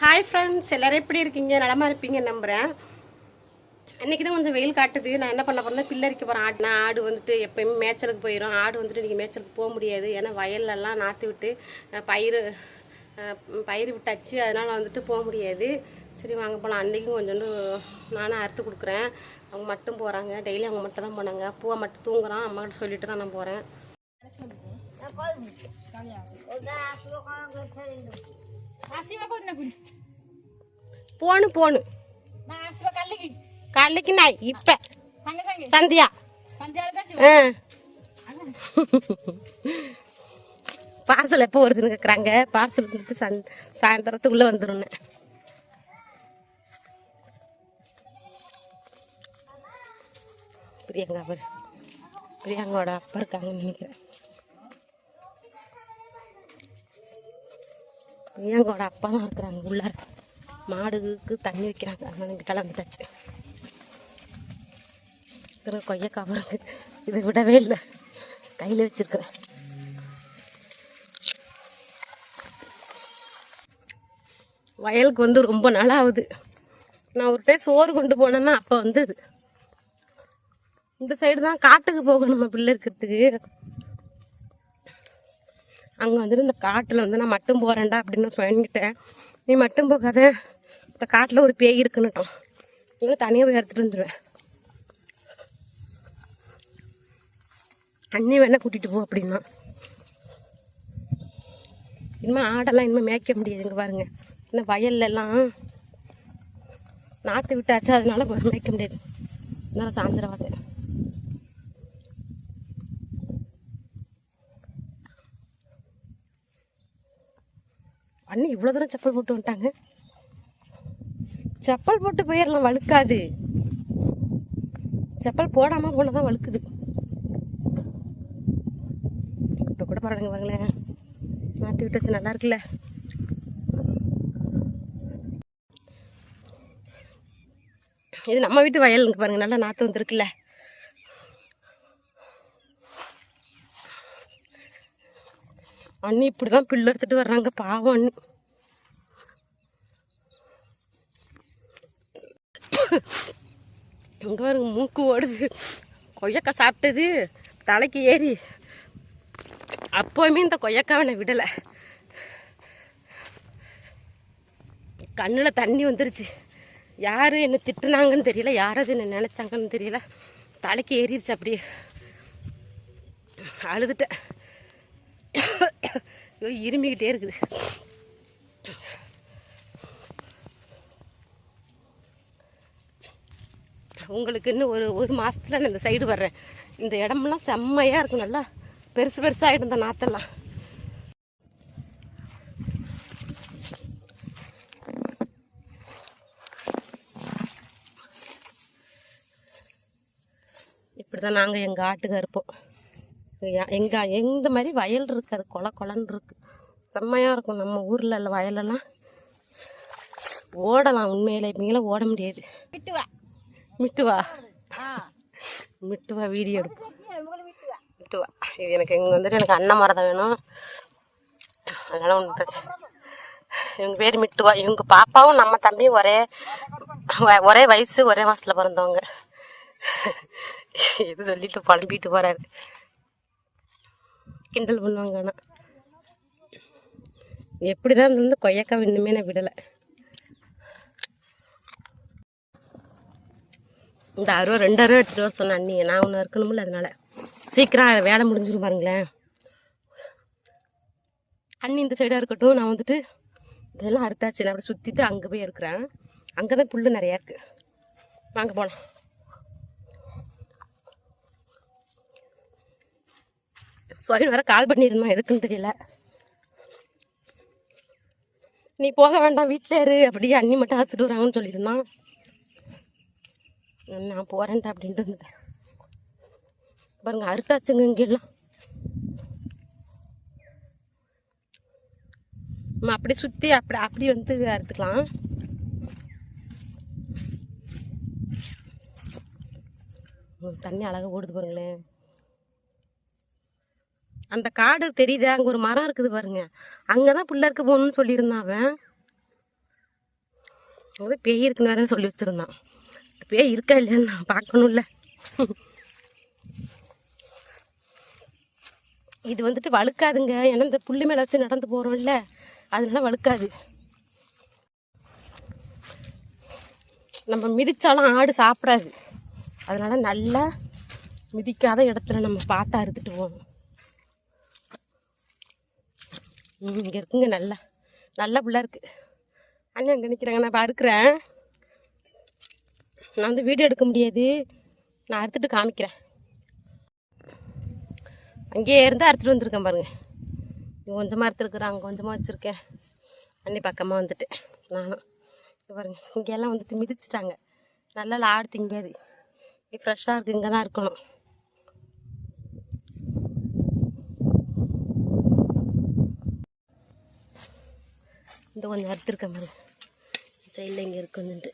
Hi friends எல்லோரும் எப்படி இருக்கீங்க? நலமாக இருப்பீங்க நம்புகிறேன் இன்றைக்கி தான் கொஞ்சம் வெயில் காட்டுது. நான் என்ன பண்ண போறேன்னா பில்லரிக்க போகிறேன் ஆடு நான் ஆடு வந்துட்டு எப்போயுமே மேய்ச்சலுக்கு போயிடும் ஆடு வந்துட்டு இன்றைக்கி மேய்ச்சலுக்கு போக முடியாது. ஏன்னா வயல்லலாம் நாற்று விட்டு பயிர் பயிர் விட்டாச்சு. அதனால் வந்துட்டு போக முடியாது. சரி வாங்க போகலாம் அன்றைக்கும் கொஞ்சோண்டு நானும் அறுத்து கொடுக்குறேன். அவங்க மட்டும் போகிறாங்க டெய்லி அவங்க மட்டும் தான் போனாங்க. பூவை மட்டும் தூங்குறான். அம்மாக்கிட்ட சொல்லிட்டு தான் நான் போகிறேன் போனு போணு காலைக்கு நாய் இப்ப சந்தியா பார்சல் எப்போ வருதுன்னு கேட்குறாங்க பார்சல் கொடுத்து சந் சாயந்தரத்துக்குள்ளே வந்துடும்னு பிரியங்கா பிரியங்காவோட அப்பா இருக்காங்கன்னு நினைக்கிறேன் பிரியங்காவோட அப்பா தான் இருக்கிறாங்க உள்ளார மாடுக்கு தண்ணி வைக்கிறாங்க. அதனால கிட்ட வந்துட்டாச்சு இருக்கிற கொய்யக்கா பாருங்க இதை விடவே இல்லை. கையில் வச்சிருக்கிறேன். வயலுக்கு வந்து ரொம்ப நாளாகுது நான் ஒரு டைம் சோறு கொண்டு போனேன்னா அப்போ வந்தது. இந்த சைடு தான் காட்டுக்கு போகணும். நம்ம பிள்ளை இருக்கிறதுக்கு. அங்கே வந்துட்டு இந்த காட்டில் வந்து நான் மட்டும் போகிறேன்டா அப்படின்னு சொல்லிட்டேன் நீ மட்டும் போகாத. இந்த காட்டில் ஒரு பேய் இருக்குன்னுட்டோம் இவங்க தனியாக போய் எடுத்துகிட்டு வந்துடுவேன் அண்ணி வேணால் கூட்டிகிட்டு போ அப்படின்னா. இனிமேல் ஆடெல்லாம் இனிமேல் மேய்க்க முடியாது இங்கே பாருங்க. இந்த வயல்லெல்லாம் நாற்று விட்டாச்சு அதனால மேய்க்க முடியாது. அதனால சாயந்தரம் பார்த்தேன் அண்ணன் இவ்வளோ தூரம் செப்பல் போட்டு வந்துட்டாங்க. செப்பல் போட்டு போயிடலாம் வழுக்காது. செப்பல் போடாமல் போனால் தான் வழுக்குது. இப்போ கூட பாருங்க பாருங்களேன் மாற்றி விட்டாச்சு நல்லா இருக்குல்ல. இது நம்ம வீட்டு வயலுங்க பாருங்க நல்லா நாற்று வந்துருக்குல்ல. அண்ணி இப்படி தான் பில்லு எடுத்துட்டு வர்றாங்க பாவம் அண்ணி. இங்கே பாருங்க மூக்கு ஓடுது. கொய்யக்காய் சாப்பிட்டது. தலைக்கு ஏறி. அப்போவுமே இந்த கொய்யக்காவை விடலை. கண்ணில் தண்ணி வந்துருச்சு. யார் என்னை திட்டுனாங்கன்னு தெரியல. யாராவது என்ன நினச்சாங்கன்னு தெரியல. தலைக்கு ஏறிடுச்சு அப்படியே. அழுதுட்டேன். ஐயோ இருமிக்கிட்டே இருக்குது. உங்களுக்கு இன்னும் ஒரு ஒரு மாதத்தில் நான் இந்த சைடு வர்றேன். இந்த இடமெல்லாம் செம்மையாக இருக்கும் நல்லா. பெருசு பெருசாக இந்த நாத்தெல்லாம். இப்படி தான் நாங்கள் எங்கள் ஆட்டுக்கு இருப்போம். எங்கள் எந்த மாதிரி வயல் இருக்காது கொலை கொலன்னு இருக்கு. செம்மையாக இருக்கும் நம்ம ஊரில் இல்லை வயலெல்லாம். ஓடலாம் உண்மையில் இவங்களாம் ஓட முடியாது. விட்டுவா மிட்டுவா மிட்டுவா வீடியோ எடுப்போம் மிட்டுவா இது எனக்கு இங்கே வந்துட்டு எனக்கு அண்ணன் மரம் தான் வேணும் அதனால ஒன்றும் பிரச்சனை இவங்க பேர் மிட்டுவா இவங்க பாப்பாவும் நம்ம தம்பியும் ஒரே ஒரே வயசு ஒரே மாதத்தில் பிறந்தவங்க இது சொல்லிட்டு புலம்பிட்டு போறாரு கிண்டல் பண்ணுவாங்க ஆனால் எப்படிதான் இருந்து கொய்யக்காய் இன்னுமே நான் விடலை இந்த அருவா ரெண்டு அருவா எடுத்துகிட்டு வர சொன்ன அண்ணி. நான் ஒன்று இருக்கணும்ல அதனால. சீக்கிரம் வேலை முடிஞ்சிடும் பாருங்களேன். அண்ணி இந்த சைடாக இருக்கட்டும். நான் வந்துட்டு இதெல்லாம் அறுத்தாச்சு. நான் அப்படி சுற்றிட்டு அங்கே போய் இருக்கிறேன். அங்கே தான் புல் நிறையா இருக்குது வாங்க போகலாம் சுவரின் வேற கால் பண்ணியிருந்தான் எதுக்குன்னு தெரியல. நீ போக வேண்டாம் வீட்டில் இரு. அப்படியே அண்ணி மட்டும் அறுத்துட்டு வராங்கன்னு சொல்லியிருந்தான் நான் போகிறேன்டா அப்படின்ட்டு இருந்தேன் பாருங்க அறுத்தாச்சுங்க இங்கெல்லாம். நம்ம அப்படி சுற்றி அப்படி அப்படி வந்து அறுத்துக்கலாம். தண்ணி அழகாக ஓடுது பாருங்களேன் அந்த காடு தெரியுதா? அங்கே ஒரு மரம் இருக்குது பாருங்க. அங்கே தான் பிள்ளைக்கு போகணும்னு சொல்லியிருந்தான் அவன். அது பேய் இருக்குன்னு வேற சொல்லி வச்சுருந்தான். பேய் இருக்கா இல்லையான்னு நான் பார்க்கணும்ல. இது வந்துட்டு வழுக்காதுங்க. ஏன்னா இந்த புள்ளி மேலே வச்சு நடந்து போகிறோம்ல அதனால வழுக்காது. நம்ம மிதித்தாலும் ஆடு சாப்பிடாது. அதனால் நல்லா மிதிக்காத இடத்துல நம்ம பார்த்தா அறுத்துட்டு போகணும். இங்கே இருக்குங்க நல்லா. நல்ல புள்ள இருக்குது அண்ணன் அங்கே நிற்கிறாங்க நான் பார்க்குறேன் நான் வந்து வீடியோ எடுக்க முடியாது. நான் அறுத்துட்டு காமிக்கிறேன். அங்கேயே இருந்து அறுத்துட்டு வந்திருக்கேன் பாருங்க. இங்கே கொஞ்சமாக அறுத்துருக்குறேன் அங்கே கொஞ்சமாக வச்சுருக்கேன். அண்ணி பக்கமாக வந்துட்டு நானும். இங்க பாருங்க இங்கெல்லாம் வந்துட்டு மிதிச்சிட்டாங்க. நல்லா லாடு திங்காது இங்கே ஃப்ரெஷ்ஷாக இருக்குது இங்கே தான் இருக்கணும். இந்த கொஞ்சம் அறுத்துருக்கேன் பாருங்க. சைடில் இங்கே இருக்குன்னுட்டு.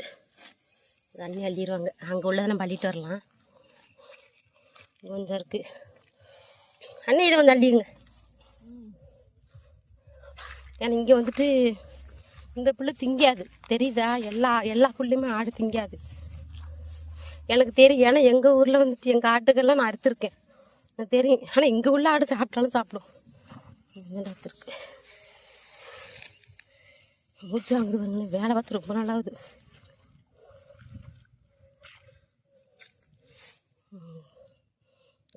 தண்ணி அள்ளிடுவாங்க. அங்கே உள்ளதை நம்ம அள்ளிட்டு வரலாம். கொஞ்சம் இருக்குது அண்ணன் இதை கொஞ்சம் அள்ளிடுங்க. ஏன்னா இங்கே வந்துட்டு இந்த புல்லு திங்காது. தெரியுதா? எல்லா எல்லா புல்லுமே ஆடு திங்காது. எனக்கு தெரியும். ஏன்னா எங்கள் ஊரில் வந்துட்டு எங்கள் ஆட்டுக்கெல்லாம் நான் அறுத்துருக்கேன். எனக்கு தெரியும். ஆனால் இங்கே உள்ள ஆடு சாப்பிட்டாலும் சாப்பிடும். அறுத்துருக்கு மூச்சு வாங்குது பாருங்களேன். வேலை பார்த்து ரொம்ப நாளாகுது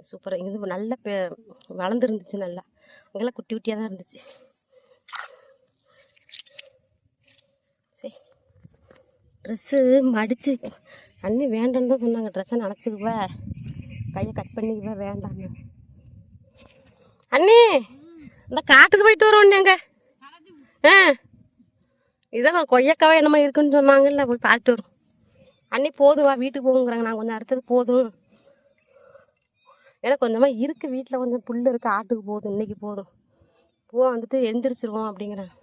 சூப்பராக இங்கே நல்ல பெ வளர்ந்துருந்துச்சு நல்லா. அங்கெல்லாம் குட்டி குட்டியாக தான் இருந்துச்சு. சரி ட்ரெஸ்ஸு மடித்து அண்ணி வேண்டான்னு தான் சொன்னாங்க. ட்ரெஸ்ஸை நினச்சிக்குவ கையை கட் பண்ணிக்குவ வேண்டான்னு அண்ணி இந்த காட்டுக்கு போயிட்டு வரோம் நாங்க ஆ. இதான் கொய்யக்காவே என்னமோ இருக்குன்னு சொன்னாங்கல்ல. போய் பார்த்துட்டு வரும். அண்ணி போதும் வா. வீட்டுக்கு போகுங்கிறாங்க நான் கொஞ்சம் அடுத்தது போதும். ஏன்னா கொஞ்சமாக இருக்குது வீட்டில் கொஞ்சம் புல் இருக்குது ஆட்டுக்கு போதும் இன்றைக்கி போதும். பூ வந்துட்டு எந்திரிச்சிருவோம் அப்படிங்கிறேன்.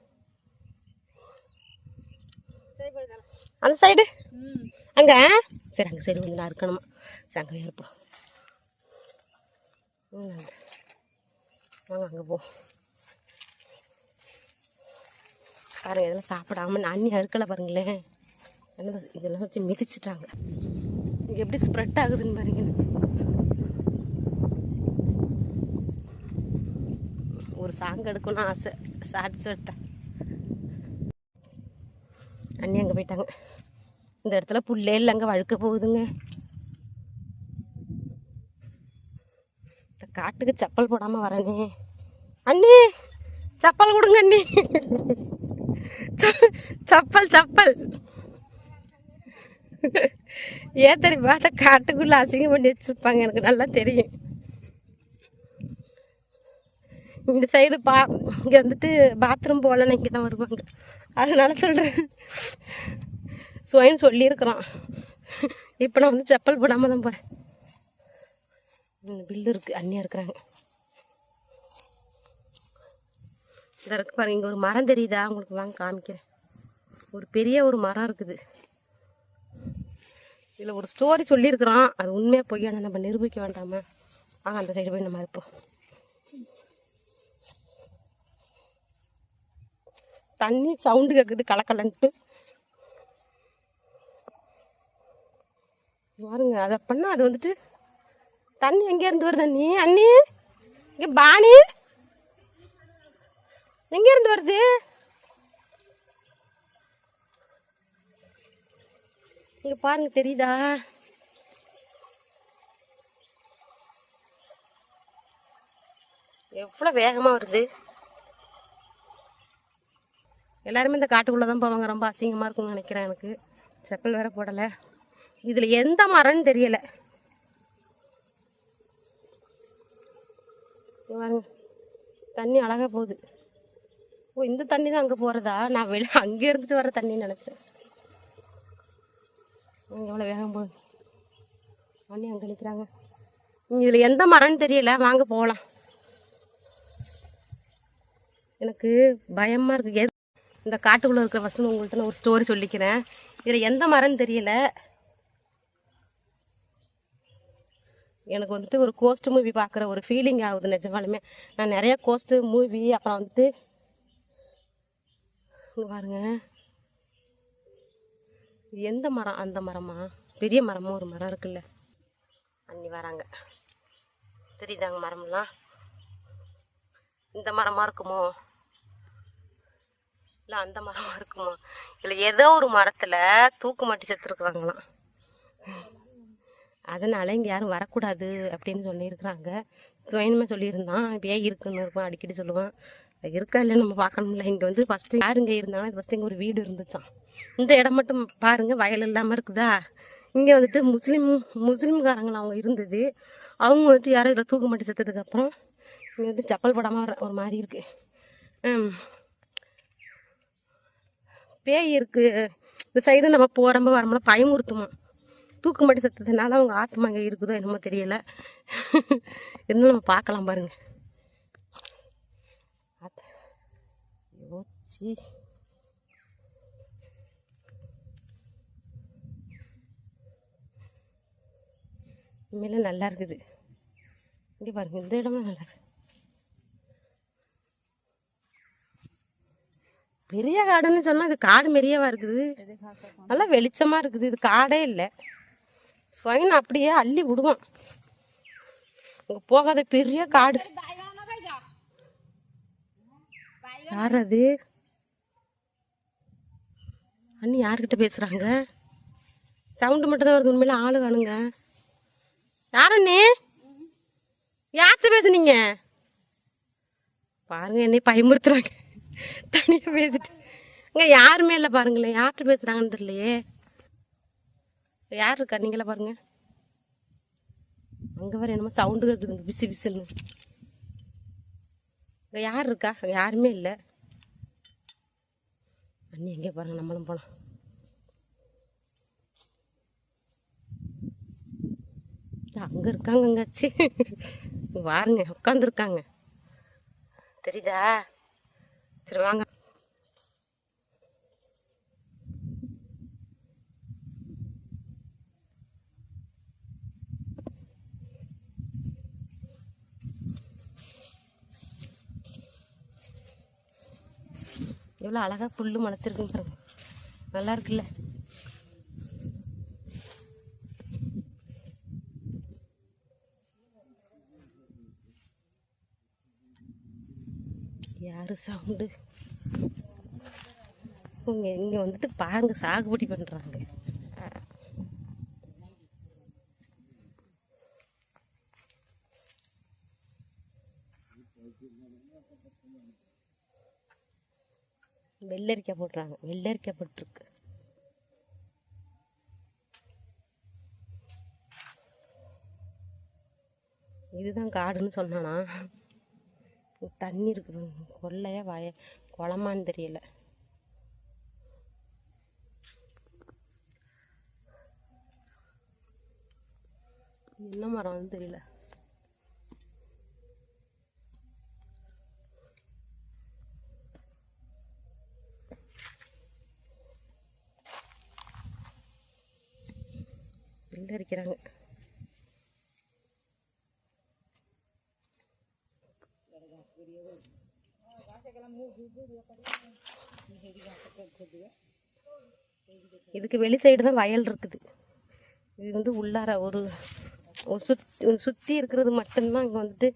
அந்த சைடு அங்கே? சரி அங்கே சைடு வந்து நான் இருக்கணுமா? சரி அங்கே இருப்போம் அந்த. வாங்க அங்கே போ. பாருங்க இதெல்லாம் சாப்பிடாம நான் அறுக்கலை பாருங்களேன். என்னது இதெல்லாம் வச்சு மிதிச்சிட்டாங்க. இங்கே எப்படி ஸ்ப்ரெட் ஆகுதுன்னு பாருங்க. ஒரு சாங் எடுக்கணும்னு ஆசை. ஷார்ட்ஸ் எடுத்தேன். அண்ணி அங்கே போயிட்டாங்க. இந்த இடத்துல புல்லே இல்லைங்க வழுக்க போகுதுங்க. இந்த காட்டுக்கு செப்பல் போடாமல் வரனே. அண்ணி செப்பல் கொடுங்க அண்ணி. செப்பல் செப்பல். ஏன் தெரியுமா? அதை காட்டுக்குள்ளே அசிங்கம் பண்ணி வச்சுருப்பாங்க. எனக்கு நல்லா தெரியும். இந்த சைடு பா இங்கே வந்துட்டு பாத்ரூம் போகலன்னு இங்கே தான் வருவாங்க அதனால சொல்கிறேன் சுவையன் சொல்லியிருக்கிறான். இப்போ நான் வந்து செப்பல் போடாமல் தான் போகிறேன் பில்லு இருக்குது அண்ணியாக இருக்கிறாங்க. இதாக இருக்கு பாருங்க இங்கே ஒரு மரம் தெரியுதா? உங்களுக்கு வாங்க காமிக்கிறேன். ஒரு பெரிய ஒரு மரம் இருக்குது. இதில் ஒரு ஸ்டோரி சொல்லியிருக்கிறான். அது உண்மையாக பொய்யான நம்ம நிரூபிக்க வேண்டாமா? வாங்க அந்த சைடு போய் நம்ம இருப்போம் தண்ணி சவுண்டு கேட்குது கலக்கலன்ட்டு. பாருங்க அதை பண்ணா அது வந்துட்டு தண்ணி எங்கேருந்து வருது அண்ணி? அண்ணி? இங்கே பாணி? எங்கேருந்து வருது? இங்கே பாருங்க தெரியுதா? எவ்வளோ வேகமாக வருது. எல்லாருமே இந்த காட்டுக்குள்ளே தான் போவாங்க. ரொம்ப அசிங்கமாக இருக்கும்னு நினைக்கிறேன் எனக்கு. செப்பல் வேற போடலை. இதில் எந்த மரம்னு தெரியலை. பாருங்க. தண்ணி அழகாக போகுது. ஓ இந்த தண்ணி தான் அங்கே போகிறதா நான் வெளி அங்கே இருந்துட்டு வர தண்ணின்னு நினச்சேன். எவ்வளோ வேகம் போகுது. தண்ணி அங்கே நிற்கிறாங்க இதில் எந்த மரம்னு தெரியல. வாங்க போகலாம். எனக்கு பயமாக இருக்குது எது இந்த காட்டுக்குள்ளே இருக்கிற ஃபஸ்ட்டு உங்கள்கிட்ட நான் ஒரு ஸ்டோரி சொல்லிக்கிறேன். இதில் எந்த மரம்னு தெரியல. எனக்கு வந்துட்டு ஒரு கோஸ்ட் மூவி பார்க்குற ஒரு ஃபீலிங் ஆகுது நிஜமாலுமே. நான் நிறைய கோஸ்ட்டு மூவி அப்புறம் வந்துட்டு பாருங்க. இது எந்த மரம்? அந்த மரமா? பெரிய மரமும் ஒரு மரம் இருக்குல்ல. அன்னி வராங்க. தெரியுதாங்க மரம்லாம்? இந்த மரமாக இருக்குமோ? இல்லை அந்த மரமாக இருக்குமா? இல்லை ஏதோ ஒரு மரத்தில் தூக்கு மாட்டி செத்துருக்குறாங்களாம். அதனால் இங்கே யாரும் வரக்கூடாது அப்படின்னு சொல்லியிருக்கிறாங்க. சுயனமே சொல்லியிருந்தான். இப்படியே இருக்குன்னு இருக்கும் அடிக்கடி சொல்லுவான். இருக்கா இல்லை நம்ம பார்க்கணும்ல. இங்கே வந்து ஃபஸ்ட்டு யார் இங்கே இருந்தாலும் ஃபஸ்ட்டு இங்கே ஒரு வீடு இருந்துச்சான் இந்த இடம் மட்டும் பாருங்கள் வயல் இல்லாமல் இருக்குதா? இங்கே வந்துட்டு முஸ்லீம் முஸ்லீம்காரங்கள் அவங்க இருந்தது. அவங்க வந்துட்டு யாரும் இதில் தூக்கு மாட்டி செத்ததுக்கப்புறம் இங்கே வந்து செப்பல் படாமல் ஒரு மாதிரி இருக்குது பேய் இருக்கு. இந்த சைடு நம்ம போகிறம்ப வரமுல பயமுறுத்துமா? தூக்கு மாட்டி செத்ததுனால அவங்க ஆத்மா அங்கே இருக்குதோ என்னமோ தெரியல. இருந்தாலும் நம்ம பார்க்கலாம் பாருங்க. ஆத்- இனிமேல் சீ. நல்லா இருக்குது. இங்கே பாருங்க இந்த இடமும் நல்லா இருக்கு. பெரிய காடுன்னு சொன்னால் இது காடு மாரியேவா இருக்குது? நல்லா வெளிச்சமாக இருக்குது. இது காடே இல்லை. ஸ்வைன் அப்படியே அள்ளி விடுவான். அங்கே போகாத பெரிய காடு. யார் அது? அண்ணி யார்கிட்ட பேசுகிறாங்க சவுண்டு மட்டும் தான் வருது. உண்மையில ஆளு காணுங்க. யார் அண்ணி? யார்கிட்ட பேசுனீங்க? பாருங்க என்னை பயமுறுத்துறாங்க. தனியா பேசிட்டு. இங்க யாருமே இல்லை பாருங்களேன் யார்கிட்ட பேசுறாங்கன்னு தெரியலையே. யார் இருக்கா? நீங்களே பாருங்க. அங்க வர என்னமோ சவுண்டு கேட்குதுங்க பிசு பிசுன்னு. இங்கே யார் இருக்கா? அங்க யாருமே இல்லை. அண்ணி எங்கே பாருங்க? நம்மளும் போலாம். அங்கே இருக்காங்கங்க சி வாருங்க உட்காந்துருக்காங்க தெரியுதா? சரி வாங்க. எவ்வளோ அழகா புல்லு முளைச்சிருக்குன்னு பாருங்க. நல்லா இருக்குல்ல? யாரு சவுண்டு இங்க இங்க வந்துட்டு பாருங்க சாகுபடி பண்றாங்க. வெள்ளரிக்காய் போடுறாங்க. வெள்ளரிக்காய் போட்டிருக்கு. இதுதான் காடுன்னு சொன்னானா? தண்ணி இருக்குது. கொள்ளையாக வய குளமான்னு தெரியல. என்ன மரம்னு தெரியல. வெளில இருக்கிறாங்க இதுக்கு வெளி சைடு தான் வயல் இருக்குது. இது வந்து உள்ளார ஒரு ஒரு சுத் சுற்றி இருக்கிறது மட்டும்தான் இங்கே வந்துட்டு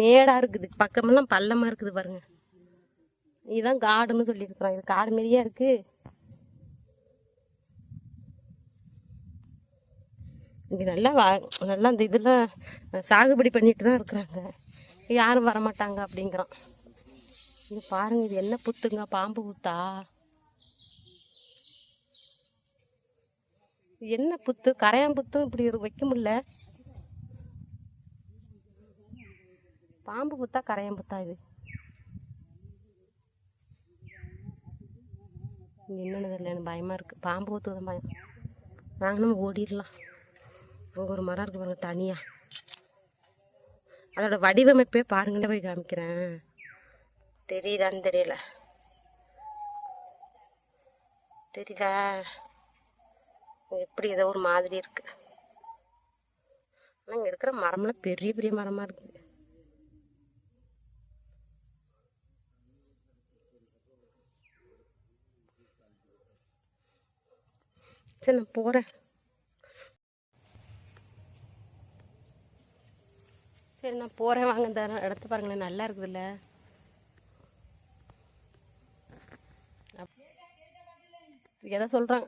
மேடாக இருக்குது. பக்கமெல்லாம் பள்ளமாக இருக்குது பாருங்க. இதுதான் காடுன்னு சொல்லியிருக்கிறான் இது காடு மாரியாக இருக்கு. இங்கே நல்லா வா நல்லா அந்த இதெல்லாம் சாகுபடி பண்ணிட்டு தான் இருக்கிறாங்க. யாரும் வரமாட்டாங்க அப்படிங்கிறான். இது பாருங்க இது என்ன புத்துங்க? பாம்பு புத்தா? இது என்ன புத்து? கரையான் புத்தும் இப்படி ஒரு வைக்க முடியல. பாம்பு புத்தா கரையாம்புத்தா இது? என்னென்னு தெரியல எனக்கு பயமா இருக்கு. பாம்பு புத்து தான் பயம். நாங்களும் நம்ம ஓடிடலாம். அங்கே ஒரு மரம் இருக்கு பாருங்க தனியா. அதோட வடிவமைப்பே பாருங்கன்னு போய் காமிக்கிறேன். தெரியுதான்னு தெரியல. தெரியுதா? எப்படி ஏதோ ஒரு மாதிரி இருக்கு. ஆனால் இங்கே இருக்கிற மரம்லாம் பெரிய பெரிய மரமாக இருக்குது சரி நான் போகிறேன் சரி நான் போகிறேன் வாங்க இந்த இடத்த பாருங்களேன். நல்லா இருக்குதுல்ல. எதை சொல்கிறேன்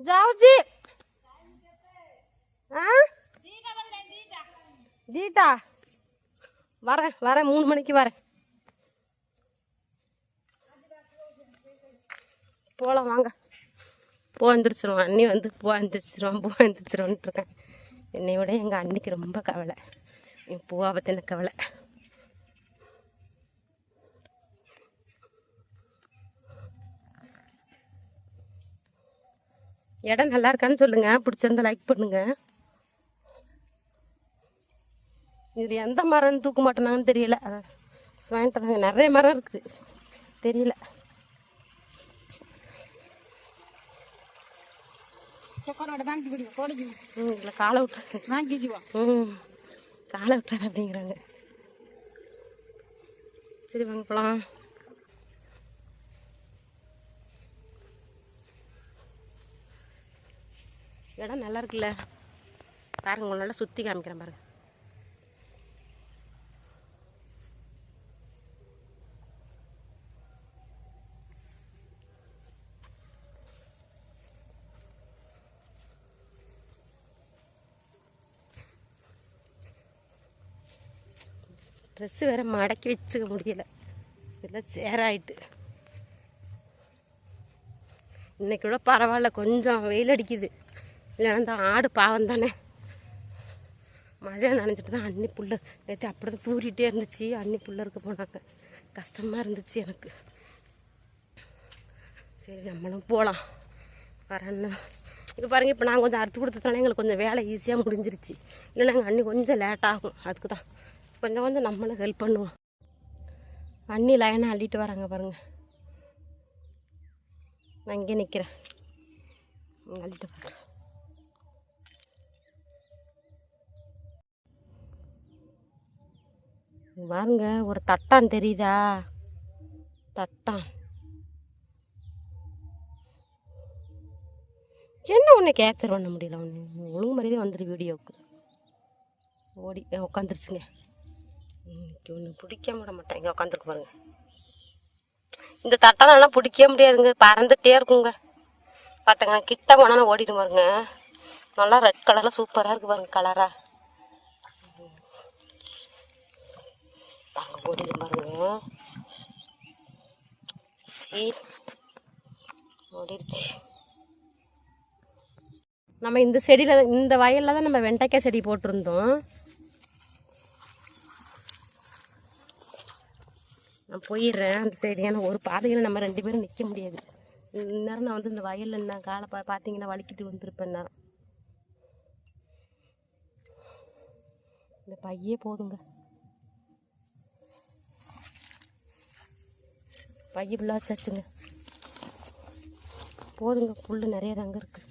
ஜாவுஜி ஆ? தீட்டா வரேன் வரேன் மூணு மணிக்கு வரேன். போகலாம் வாங்க. போ எந்திரிச்சிருவான் அண்ணி வந்து போ எந்திரிச்சிருவான் போ எந்திரிச்சிருவான்ட்டு இருக்கேன். என்னை விட எங்கள் அண்ணிக்கு ரொம்ப கவலை. என் பூவா பற்றின கவலை. இடம் நல்லா இருக்கான்னு சொல்லுங்க. பிடிச்சிருந்தா லைக் பண்ணுங்க. இது எந்த மரம்னு தூக்க மாட்டேனாங்கன்னு தெரியல. வந்தாங்க. நிறைய மரம் இருக்குது. தெரியல. இதில் காலை வாங்கிடுவா ம் காலை விட்டுறாரு அப்படிங்கிறாங்க. சரி வாங்க போகலாம் இடம் நல்லா இருக்குல்ல? பாருங்க உங்களால் சுற்றி காமிக்கிறேன் பாருங்க. ட்ரெஸ்ஸு வேற மடக்கி வச்சுக்க முடியல. எல்லாம் சேராயிட்டு இன்னைக்கு கூட பரவாயில்ல கொஞ்சம் வெயில் அடிக்குது. இல்லைன்னா இந்த ஆடு பாவம் தானே. மழை நனைஞ்சிட்டு தான் அன்னி புல்ல. நேற்று அப்படி தான் பூரிகிட்டே இருந்துச்சு. அன்னி புல்ல இருக்க போனாங்க. கஷ்டமாக இருந்துச்சு எனக்கு. சரி நம்மளும் போகலாம் வரேன்னு இப்போ பாருங்க இப்போ நாங்கள் கொஞ்சம் அறுத்து கொடுத்ததுனால எங்களுக்கு கொஞ்சம் வேலை ஈஸியாக முடிஞ்சிருச்சு. இல்லைன்னா எங்கள் அண்ணி கொஞ்சம் லேட் ஆகும். அதுக்கு தான் கொஞ்சம் கொஞ்சம் நம்மளும் ஹெல்ப் பண்ணுவோம். அண்ணி லைனாக அள்ளிட்டு வராங்க பாருங்கள் நான் இங்கே நிற்கிறேன் அள்ளிட்டு வரேன் பாருங்க ஒரு தட்டான் தெரியுதா? தட்டான். என்ன ஒன்று கேப்சர் பண்ண முடியல ஒன்று ஒழுங்கு மாதிரியே வந்துடு வீடியோவுக்கு. ஓடி உட்காந்துருச்சுங்க இன்னைக்கு ஒன்று பிடிக்க விட மாட்டேன். இங்கே உட்காந்துருக்கு பாருங்க. இந்த தட்டெல்லாம் பிடிக்க முடியாதுங்க. பறந்துகிட்டே இருக்குங்க. பார்த்தங்க கிட்ட போனால் ஓடிட்டு பாருங்க. நல்லா ரெட் கலரில் சூப்பராக இருக்குது பாருங்க கலராக அங்கே ஓடிட்டு பாருங்க. சீர் ஓடிடுச்சு நம்ம இந்த செடியில் இந்த வயலில் தான் நம்ம வெண்டைக்காய் செடி போட்டிருந்தோம். நான் போயிடுறேன் அந்த சைடு ஏன்னா ஒரு பாதையில் நம்ம ரெண்டு பேரும் நிற்க முடியாது. இந்நேரம் நான் வந்து இந்த வயலில் என்ன காலை பா பார்த்தீங்கன்னா வலிக்கிட்டு வந்திருப்பேன் நான். இந்த பையே போதுங்க. பைய ஃபுல்லாக வச்சாச்சுங்க. போதுங்க புல் நிறைய தாங்க இருக்குது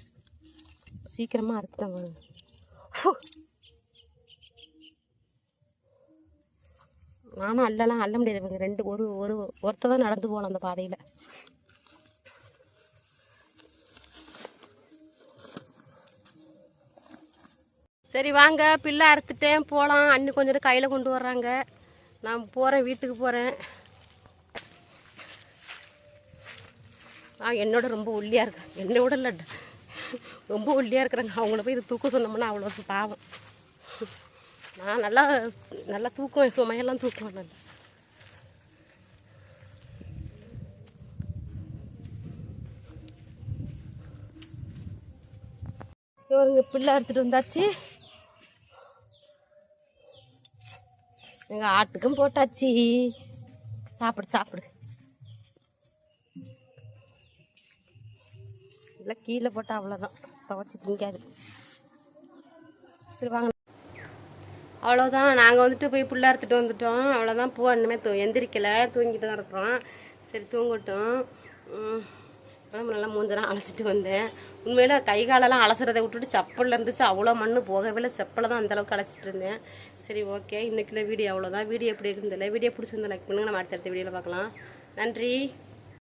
சீக்கிரமாக அறுத்துட்டேன் வாங்க நானும் அல்லலாம் அள்ள முடியாது இவங்க ரெண்டு ஒரு ஒரு ஒருத்தர் தான் நடந்து போகணும் அந்த பாதையில். சரி வாங்க. பிள்ளை அறுத்துட்டேன். போகலாம் அண்ணி கொஞ்சம் கையில் கொண்டு வர்றாங்க. நான் போகிறேன் வீட்டுக்கு போகிறேன் ஆ என்னோட ரொம்ப ஒல்லியாக இருக்கேன் என்னை விட இல்லை ரொம்ப ஒல்லியாக இருக்கிறாங்க அவங்கள போய் இது தூக்க சொன்னோம்னா அவ்வளோ பாவம். நான் நல்லா நல்லா தூக்குவேன் சுமையெல்லாம் தூக்குவேன் நான். இவருங்க பிள்ளை எடுத்துட்டு வந்தாச்சு. எங்கள் ஆட்டுக்கும் போட்டாச்சு. சாப்பிடு சாப்பிடு. இல்லை கீழே போட்டால் அவ்வளோதான் துவச்சி திங்காது. சரி வாங்க. அவ்வளோதான் நாங்கள் வந்துட்டு போய் புள்ள அறுத்துட்டு வந்துட்டோம். அவ்வளோதான் பூ இன்னுமே தூ எந்திரிக்கலை. தூங்கிட்டு தான் இருக்கிறோம். சரி தூங்கட்டும். உடம்பு நல்லா மூஞ்செல்லாம் அலசிட்டு வந்தேன். உண்மையில கை காலெல்லாம் அலசுறதை விட்டுட்டு செப்பலில் இருந்துச்சு அவ்வளோ மண்ணு போகவே இல்லை. செப்பலை தான் அந்தளவுக்கு அலசிட்டு இருந்தேன். சரி ஓகே. இன்றைக்குள்ள வீடியோ அவ்வளோதான் வீடியோ எப்படி இருந்ததில்ல வீடியோ பிடிச்சிருந்தா லைக் பண்ணுங்க. நம்ம அடுத்தடுத்த வீடியோவில் பார்க்கலாம். நன்றி.